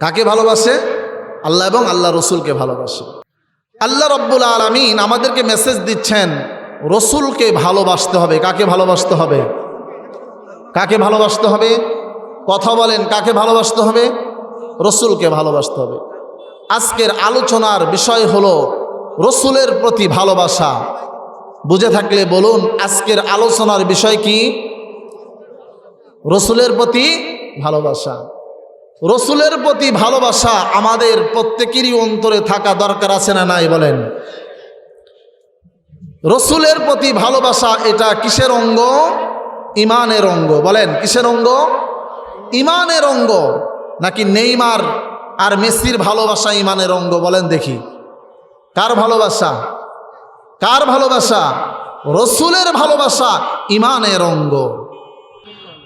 কাকে ভালোবাসে? আল্লাহ এবং আল্লাহ রসুলকে ভালোবাসে। আল্লাহ রব্বুল আলমিন আমাদেরকে মেসেজ দিচ্ছেন, রসুলকে ভালোবাসতে হবে। কাকে ভালোবাসতে হবে? কাকে ভালোবাসতে হবে? কথা বলেন, কাকে ভালোবাসতে হবে? রসুলকে ভালোবাসতে হবে। আজকের আলোচনার বিষয় হলো রসুলের প্রতি ভালোবাসা। বুঝে থাকলে বলুন, আজকের আলোচনার বিষয় কি? রসুলের প্রতি ভালোবাসা। রসুলের প্রতি ভালোবাসা আমাদের প্রত্যেকেরই অন্তরে থাকা দরকার আছে না নাই বলেন? রসুলের প্রতি ভালোবাসা এটা কিসের অঙ্গ? ইমানের অঙ্গ। বলেন, কিসের অঙ্গ? ইমানের অঙ্গ। নাকি নেইমার আর মেসির ভালোবাসা ইমানের অঙ্গ? বলেন দেখি। কার ভালোবাসা? কার ভালোবাসা? রসুলের ভালোবাসা ইমানের অঙ্গ।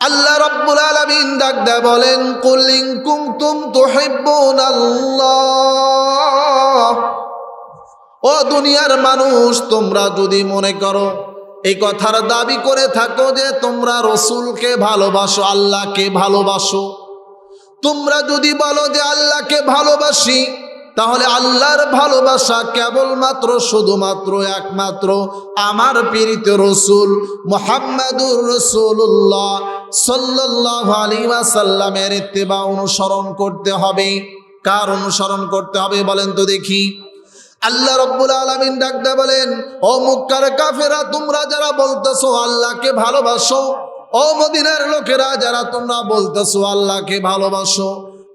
আল্লাহ রব্বুল আলামিন ডাক দেয় বলেন, কুল কুনতুম তুহিব্বুন আল্লাহ ও দুনিয়ার মানুষ, তোমরা যদি মনে করো, এই কথার দাবি করে থাকো যে তোমরা রসুলকে ভালোবাসো, আল্লাহকে ভালোবাসো। তোমরা যদি বলো যে আল্লাহকে ভালোবাসি তাহলে আল্লাহর ভালোবাসা কেবলমাত্র, শুধুমাত্র একমাত্র আমার পীড়িত রসুল মোহাম্মদুর রসুল্লাহ সাল্লাহ আলী সাল্লামের ইত্তেবা অনুসরণ করতে হবে। কার অনুসরণ করতে হবে বলেন তো দেখি। আল্লাহ রব্বুল আলমিন ডাকতে বলেন, ও মুক্কার কাফেরা, তোমরা যারা বলতেছো আল্লাহকে ভালোবাসো, ও মদিনার লোকেরা যারা তোমরা বলতেছো আল্লাহকে ভালোবাসো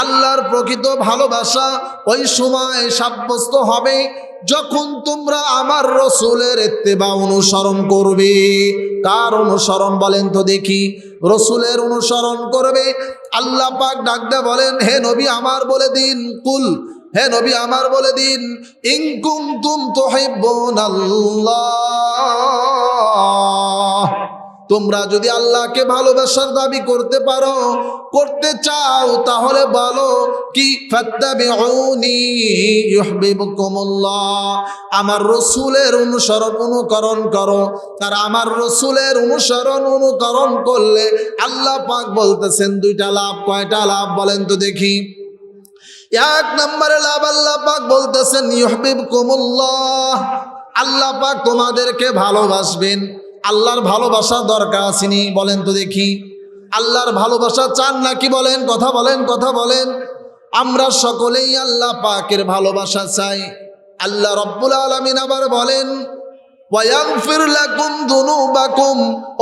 আল্লাহর প্রকৃত ভালোবাসা ওই সময় সাব্যস্ত হবে যখন তোমরা আমার রসুলের এত্তেবা অনুসরণ করবে। কার অনুসরণ বলেন তো দেখি। রসুলের অনুসরণ করবে। আল্লাহ পাক ডাকতে বলেন, হে নবী আমার বলে দিন, কুল, হে নবী আমার বলে দিন ইনকুম তুম তোহেব্বন আল্লাহ তোমরা যদি আল্লাহকে ভালোবাসার দাবি করতে পারো, করতে চাও, তাহলে বলো কি? আমার রসুলের অনুসরণ অনুকরণ করো। তার আমার রসুলের অনুসরণ অনুকরণ করলে আল্লাহ পাক বলতেছেন, দুইটা লাভ, কয়টা লাভ বলেন তো দেখি। এক নম্বরে লাভ আল্লাহ পাক বলতেছেন ইহবিব কুমুল্লাহ আল্লাহ পাক তোমাদেরকে ভালোবাসবেন। আল্লাহর ভালোবাসা দরকার আসেনি বলেন তো দেখি। আল্লাহর ভালোবাসা চান নাকি বলেন? কথা বলেন কথা বলেন। আমরা সকলেই আল্লাহ পাকের ভালোবাসা চাই। আল্লাহ রব্বুল আলমিন আবার বলেন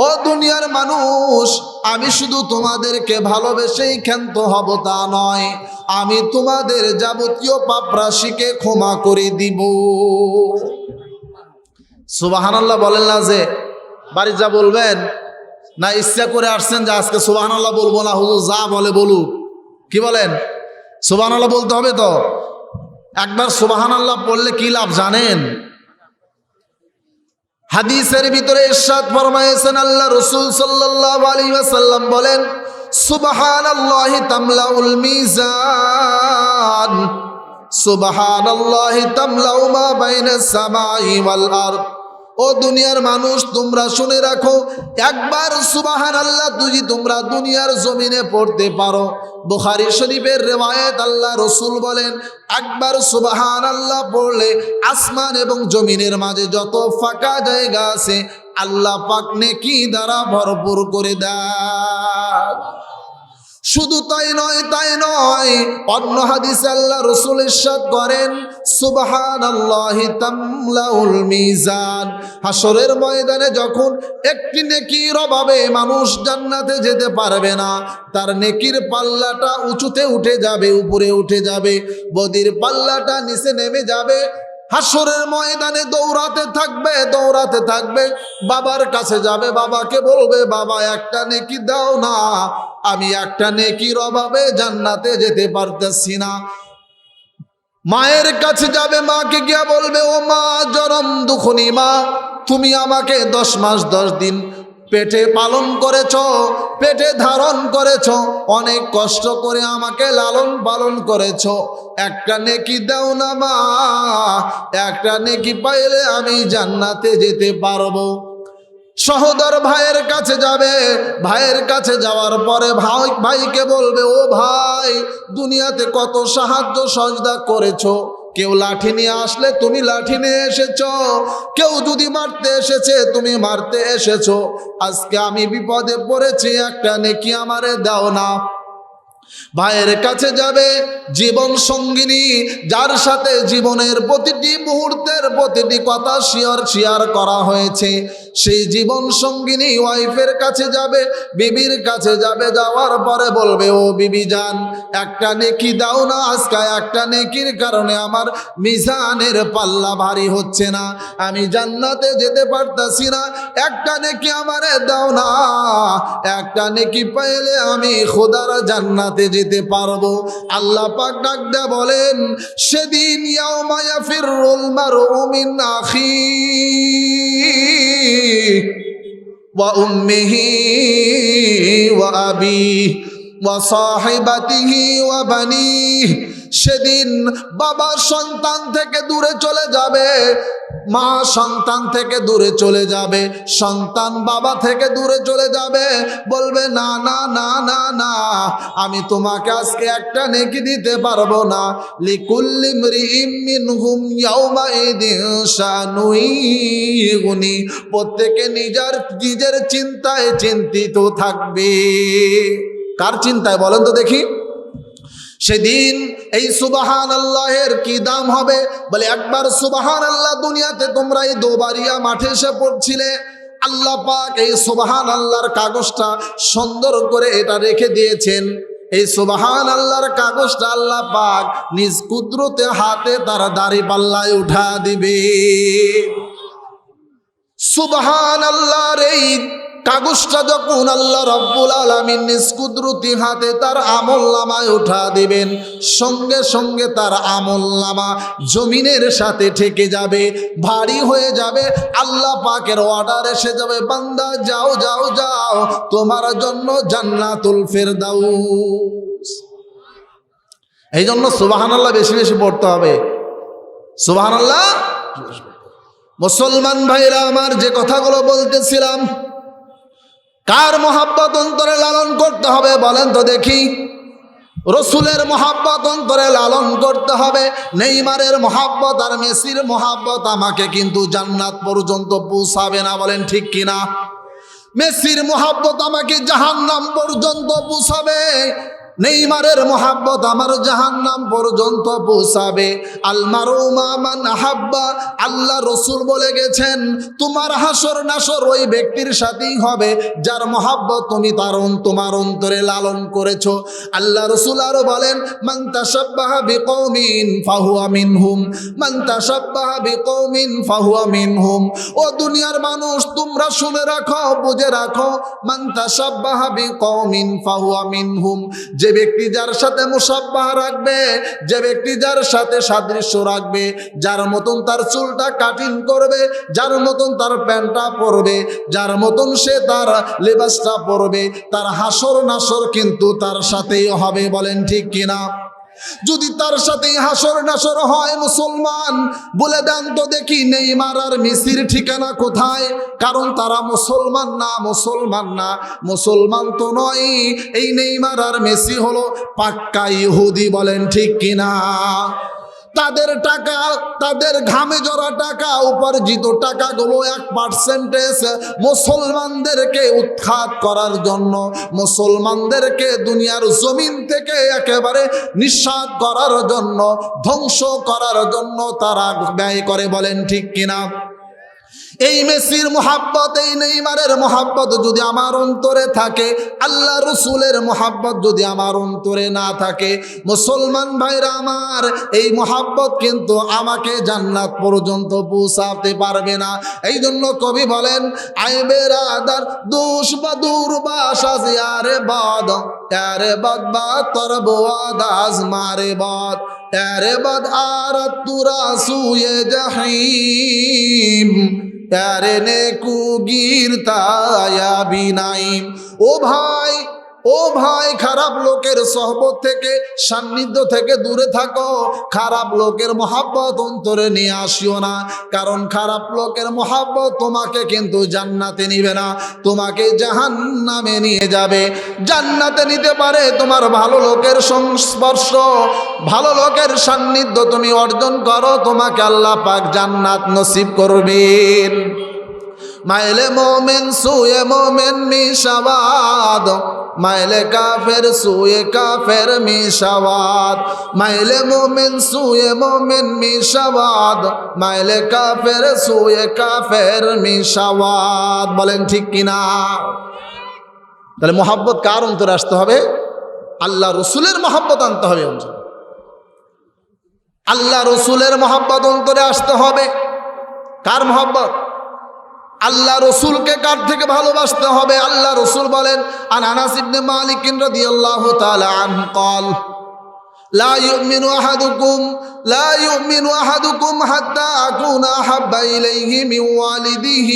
ও দুনিয়ার মানুষ, আমি শুধু তোমাদেরকে ভালোবেসেই ক্ষান্ত হব তা নয়, আমি তোমাদের যাবতীয় পাপরাশিকে ক্ষমা করে দিব। সুবাহানাল্লাহ বলেন না যে বাড়ি যা বলবেন? না ইচ্ছা করে আসছেন যে আজকে সুবাহানাল্লাহ বলব না, হুজুর যা বলে বলুক। কি বলেন? সুবাহানাল্লাহ বলতে হবে তো? একবার সুবাহানাল্লাহ পড়লে কি লাভ জানেন? হাদিসের ভিতরে ইরশাদ ফরমায়েছেন, আল্লাহ রসুল সাল্লাল্লাহু আলাইহি ওয়াসাল্লাম বলেন, সুবহানাল্লাহি তামলাউল মিজান, সুবহানাল্লাহি তামলাউ মা বাইনাস সামাই ওয়াল আরদ। ও দুনিয়ার মানুষ, তোমরা শুনে রাখো, একবার সুবাহান আল্লাহ তুই তোমরা দুনিয়ার জমিনে পড়তে পারো, বুখারি শরীফের রেওয়ায়ত আল্লাহ রসুল বলেন, একবার সুবাহান আল্লাহ পড়লে আসমান এবং জমিনের মাঝে যত ফাঁকা জায়গা আছে, আল্লাহ পাক নেকি দ্বারা ভরপুর করে দেয়। শুধু তাই নয় তাই নয়। অন্য হাদিস আল্লাহ রসুল ইরশাদ করেন, সুবহানাল্লাহি তামলাউল মিজান। হাসরের ময়দানে যখন একটি নেকির অভাবে মানুষ জান্নাতে যেতে পারবে না, তার নেকির পাল্লাটা উঁচুতে উঠে যাবে, উপরে উঠে যাবে। বদির পাল্লাটা নিচে নেমে যাবে হাসরের ময়দানে দৌড়াতে থাকবে দৌড়াতে থাকবে, বাবার কাছে যাবে, বাবাকে বলবে, বাবা, একটা নেকি দাও না, আমি একটা নেকির অভাবে জান্নাতে যেতে পারতেছি না। মায়ের কাছে যাবে, মাকে গিয়া বলবে, ও মা জরম দুখনি মা, তুমি আমাকে দশ মাস দশ দিন পেটে পালন করেছ, পেটে ধারণ করেছ, অনেক কষ্ট করে আমাকে লালন পালন করেছ। একটা নেকি দাও না মা, একটা নেকি পাইলে আমি জান্নাতে যেতে পারব। সহোদর ভাইয়ের কাছে যাবে, ভাইয়ের কাছে যাওয়ার পরে ভাই, ভাইকে বলবে, ও ভাই, দুনিয়াতে কত সাহায্য সজদা করেছ কেউ লাঠি নিয়ে আসলে তুমি লাঠি নিয়ে এসেছ। কেউ যদি মারতে এসেছে, তুমি মারতে এসেছ। আজকে আমি বিপদে পড়েছি, একটা নেকি আমারে দাও না। ভাইয়ের কাছে যাবে জীবন সঙ্গিনী, যার সাথে জীবনের প্রতিটি মুহূর্তের প্রতিটি কথা শেয়ার শেয়ার করা হয়েছে। সেই জীবন সঙ্গিনী ওয়াইফের কাছে যাবে, বিবির কাছে যাবে, যাওয়ার পরে বলবে, ও বিবি যান একটা নেকি দাও না, আজকে একটা নেকির কারণে আমার মিজানের পাল্লা ভারী হচ্ছে না। আমি জান্নাতে যেতে পারতাছি না, একটা নেকি আমারে দাও না, একটা নেকি পাইলে আমি খোদার জান্নাতে যেতে পারব। আল্লাহ পাক ডাক দেয়া বলেন, সেদিন ইয়াউমায়া ফিরুল মারউ মিন আখি ওয়া উম্মিহি ওয়া আবিহি ওয়া সাহিবাতিহি ওয়া বানিহি সেদিন বাবা সন্তান থেকে দূরে চলে যাবে, মা সন্তান থেকে দূরে চলে যাবে, সন্তান বাবা থেকে দূরে চলে যাবে, বলবে, না না না না না, আমি তোমাকে আজকে একটা নেকি দিতে পারব না। লিকুল্লি মরিইম মিনহুম ইয়াউমা ইদিন প্রত্যেকে নিজের নিজের চিন্তায় চিন্তিত থাকবে। কার চিন্তায় বলেন তো দেখি। সেদিন এই সুবাহান আল্লাহের কি দাম হবে? বলে, একবার সুবাহান আল্লাহ দুনিয়াতে তোমরা এই দোবারিয়া মাঠে এসে পড়ছিলে। আল্লাহ পাক এই সুবাহান আল্লাহর কাগজটা সুন্দর করে এটা রেখে দিয়েছেন। এই সুবাহান আল্লাহর কাগজটা আল্লাহ পাক নিজ কুদরতে হাতে তার দাড়ি পাল্লায় উঠা দিবে। সুবাহান আল্লাহর এই কাগজটা যখন আল্লাহ রব্বুল আলমিন নিষ্কুদরতি হাতে তার আমল নামায় উঠা দিবেন, সঙ্গে সঙ্গে তার আমল নামা জমিনের সাথে ঠেকে যাবে, ভারী হয়ে যাবে, আল্লাহ পাকের অর্ডার এসে যাবে, বান্দা যাও যাও যাও, তোমার জন্য জান্নাতুল ফেরদাউস। এই জন্য সুবাহান আল্লাহ বেশি বেশি পড়তে হবে। সুবাহান আল্লাহ মুসলমান ভাইরা, আমার যে কথাগুলো বলতেছিলাম কার মোহাব্বত অন্তরে লালন করতে হবে বলেন তো দেখি। রসুলের মোহাব্বত অন্তরে লালন করতে হবে। নেইমারের মহাব্বত আর মেসির মহাব্বত আমাকে কিন্তু জান্নাত পর্যন্ত পৌঁছাবে না বলেন ঠিক কিনা? মেসির মোহাব্বত আমাকে জাহান্নাম পর্যন্ত পৌঁছাবে। নেইমারের মোহাব্বত আমার জাহান্নাম পর্যন্ত পৌঁছাবে। আলমারুমান হাব্বা আল্লাহ রসুল বলে গেছেন, তোমার হাসর নাসর ওই ব্যক্তির সাথেই হবে, যার মোহাব্বত তুমি তার তোমার অন্তরে লালন করেছ। আল্লাহ রসুল আরও বলেন, মান তাসাব্বাহা বিকৌমিন ফাহুয়া মান তাসাব্বাহা বিকৌমিন ফাহুয়া মিনহুম। ও দুনিয়ার মানুষ, তোমরা শুনে রাখো, বুঝে রাখো, মান তাসাব্বাহা বিকৌমিন ফাহুয়া মিনহুম যে ব্যক্তি যার সাথে মুসাব্বাহ রাখবে, যে ব্যক্তি যার সাথে সাদৃশ্য রাখবে, যার মতন তার চুলটা কাটিং করবে, যার মতন তার প্যান্টটা পরবে, যার মতন সে তার লেবাসটা পরবে, তার হাসর নাসর কিন্তু তার সাথেই হবে বলেন ঠিক কিনা? যদি তার সাথে হাসর নাসর হয় মুসলমান, বলে দেন তো দেখি নেইমার আর মিসির ঠিকানা কোথায়? কারণ তারা মুসলমান না মুসলমান না। মুসলমান তো নয়। এই নেইমার আর মেসি হলো পাক্কা ইহুদি বলেন ঠিক কিনা? তাদের টাকা, তাদের ঘামে জড়া টাকা, উপার্জিত টাকাগুলো এক পার্সেন্টেজ মুসলমানদেরকে উৎখাত করার জন্য, মুসলমানদেরকে দুনিয়ার জমিন থেকে একেবারে নিঃস্বাদ করার জন্য, ধ্বংস করার জন্য তারা ব্যয় করে বলেন ঠিক কিনা? এই মেসির মোহাব্বত, এই নেইমারের মোহাব্বত যদি আমার অন্তরে থাকে, আল্লাহ রসুলের মোহাব্বত যদি আমার অন্তরে না থাকে, মুসলমান ভাইরা আমার, এই মোহাব্বত কিন্তু আমাকে জান্নাত পর্যন্ত পৌঁছাতে পারবে না। এই জন্য কবি বলেন আইবের আদার দোষ বা দূর বা সাজিয়ারে বাদ তেরে বদ বা তর বোয়াদ আজ মারে বদ তেরে বদ আর তুরা সুয়ে জাহিম। তারে নে কুগির তায়া বিনাইম ও ভাই ও ভাই, খারাপ লোকের সহবত থেকে, সান্নিধ্য থেকে দূরে থাকো। খারাপ লোকের মহাব্বত অন্তরে নিয়ে আসিও না। কারণ খারাপ লোকের মহাব্বত তোমাকে কিন্তু জান্নাতে নিবে না। তোমাকে জাহান্নামে নিয়ে যাবে। জান্নাতে নিতে পারে তোমার ভালো লোকের সংস্পর্শ। ভালো লোকের সান্নিধ্য তুমি অর্জন করো। তোমাকে আল্লাহ পাক জান্নাত নসিব করবেন। মাইলে মোমেন, সুয়ে মোমেন মিশাবাদ মাইলে কাফের, সুয়ে কাফের মিশাবাদ মাইলে মোমেন, সুয়ে মোমেন মিশাবাদ মাইলে কাফের, সুয়ে কাফের মিশাবাদ বলেন ঠিক কিনা? তাহলে মোহাব্বত কার অন্তরে আসতে হবে? আল্লাহ রসুলের মহাব্বত আনতে হবে অন্তরে। আল্লাহ রসুলের মহাব্বত অন্তরে আসতে হবে। কার মহাব্বত? আল্লাহ রসুলকে কার থেকে ভালোবাসতে হবে আল্লাহ রসুল বলেন আন আনাস ইবনে মালিক রাদিয়াল্লাহু তাআলা আনহু قال لا يؤمن أحدكم لا يؤمن أحدكم حتى أكون أحب إليه من والده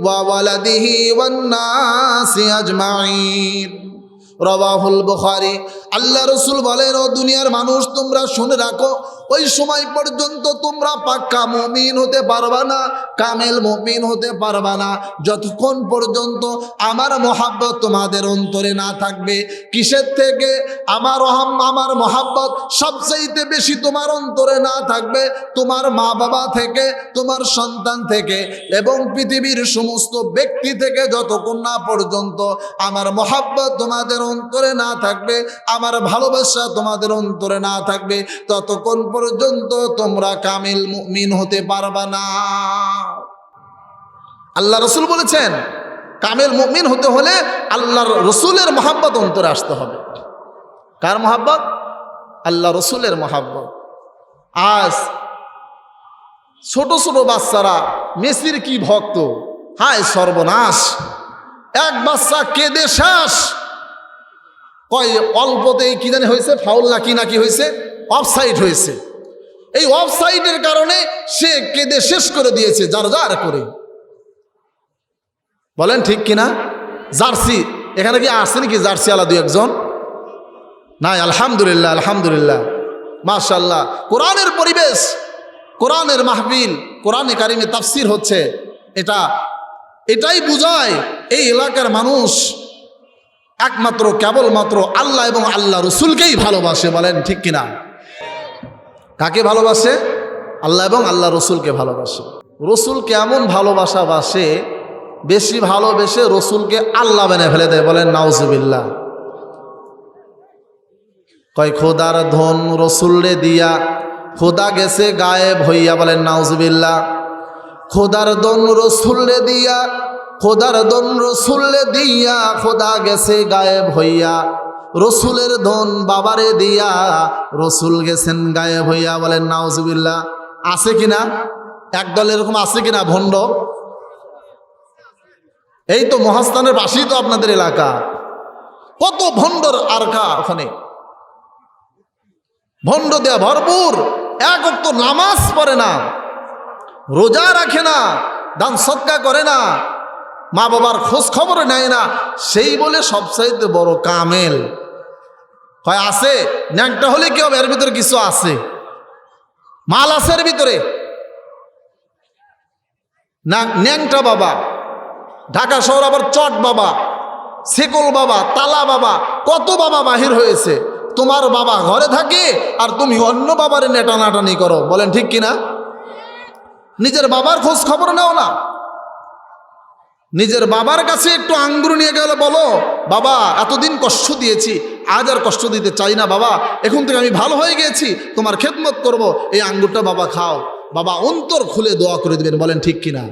وولده والناس أجمعين রবাহুল বুখারি আল্লাহ রসুল বলেন ও দুনিয়ার মানুষ তোমরা শুনে রাখো ওই সময় পর্যন্ত তোমরা পাক্কা মমিন হতে পারবা না, কামেল মমিন হতে পারবা না। যতক্ষণ পর্যন্ত আমার মহাব্বত তোমাদের অন্তরে না থাকবে, কিসের থেকে? আমার আমার মহাব্বত সবচাইতে বেশি তোমার অন্তরে না থাকবে, তোমার মা বাবা থেকে, তোমার সন্তান থেকে এবং পৃথিবীর সমস্ত ব্যক্তি থেকে যতক্ষণ না পর্যন্ত আমার মহাব্বত তোমাদের অন্তরে না থাকবে, আমার ভালোবাসা তোমাদের অন্তরে না থাকবে, ততক্ষণ পর্যন্ত তোমরা কামিল মুমিন হতে পারবা না। আল্লাহ রসুল বলেছেন, কামেল মুমিন হতে হলে আল্লাহর রসুলের মহাব্বত অন্তরে আসতে হবে। কার মহাব্বত? আল্লাহ রসুলের মহাব্বত। আজ ছোট ছোট বাচ্চারা, মেসির কি ভক্ত? হায় সর্বনাশ! এক বাচ্চা কেঁদে শেষ। কয়, অল্পতেই কি জানি হয়েছে, ফাউল নাকি নাকি হয়েছে অফসাইড হয়েছে। এই অফসাইডের কারণে সে কেঁদে শেষ করে দিয়েছে যার যার করে। বলেন ঠিক কিনা? জার্সি। এখানে কি আসছে নাকি জার্সি আলা দু একজন? নাই, আলহামদুলিল্লাহ আলহামদুলিল্লাহ। মাশাল্লাহ কোরআনের পরিবেশ, কোরআনের মাহবিল কোরআনে কারিমে তাফসির হচ্ছে। এটা, এটাই বুঝায় এই এলাকার মানুষ একমাত্র, কেবলমাত্র আল্লাহ এবং আল্লাহ রসুলকেই ভালোবাসে, বলেন ঠিক কিনা? কাকে ভালোবাসে? আল্লাহ এবং আল্লাহ রসুলকে ভালোবাসে। রসুল কেমন ভালোবাসা বাসে, বেশি ভালোবেসে রসুলকে আল্লাহ বেনে ফেলে দেয়, বলেন, নাউজুবিল্লাহ। কয়, খোদার ধন রসুলরে দিয়া, খোদা গেছে গায়েব হইয়া। বলেন, নাউজুবিল্লাহ। খোদার দন রসুলরে দিয়া, খোদার দন রসুলরে দিয়া, খোদা গেছে গায়েব হইয়া। রসুলের ধন বাবারে দিয়া রসুল গেছেন গায়ে হইয়া বলেন, নাউজুবিল্লাহ, আছে কিনা? একদল এরকম আছে কিনা ভণ্ড? এই তো মহাস্থানের পাশেই তো আপনাদের এলাকা। কত ভণ্ডর আরকা ওখানে। ভণ্ড দেয়া ভরপুর, এক অক্ত নামাজ পড়ে না, রোজা রাখে না, দান সৎকা করে না মা বাবার খোঁজ খবর নেয় না, সেই বলে সবচাইতে বড় কামেল। হয় আছে, ন্যাংটা হলে কি হবে? এর ভিতরে কিছু আছে। মাল আছে এর ভিতরে। ন্যাংটা বাবা, ঢাকা শহর আবার চট বাবা সেকল বাবা, তালা বাবা, কত বাবা বাহির হয়েছে? তোমার বাবা ঘরে থাকে আর তুমি অন্য বাবারে নেটা নাটানি করো, বলেন ঠিক কিনা? নিজের বাবার খোঁজ খবর নাও না। নিজের বাবার কাছে একটু আঙ্গুর নিয়ে গেলে বলো, বাবা, এতদিন কষ্ট দিয়েছি আজ আর কষ্ট দিতে চাই না, বাবা। এখন থেকে আমি ভালো হয়ে গেছি, তোমার খেদমত করব। এই আঙ্গুরটা বাবা খাও। বাবা অন্তর খুলে দোয়া করে দেবেন, বলেন ঠিক কিনা?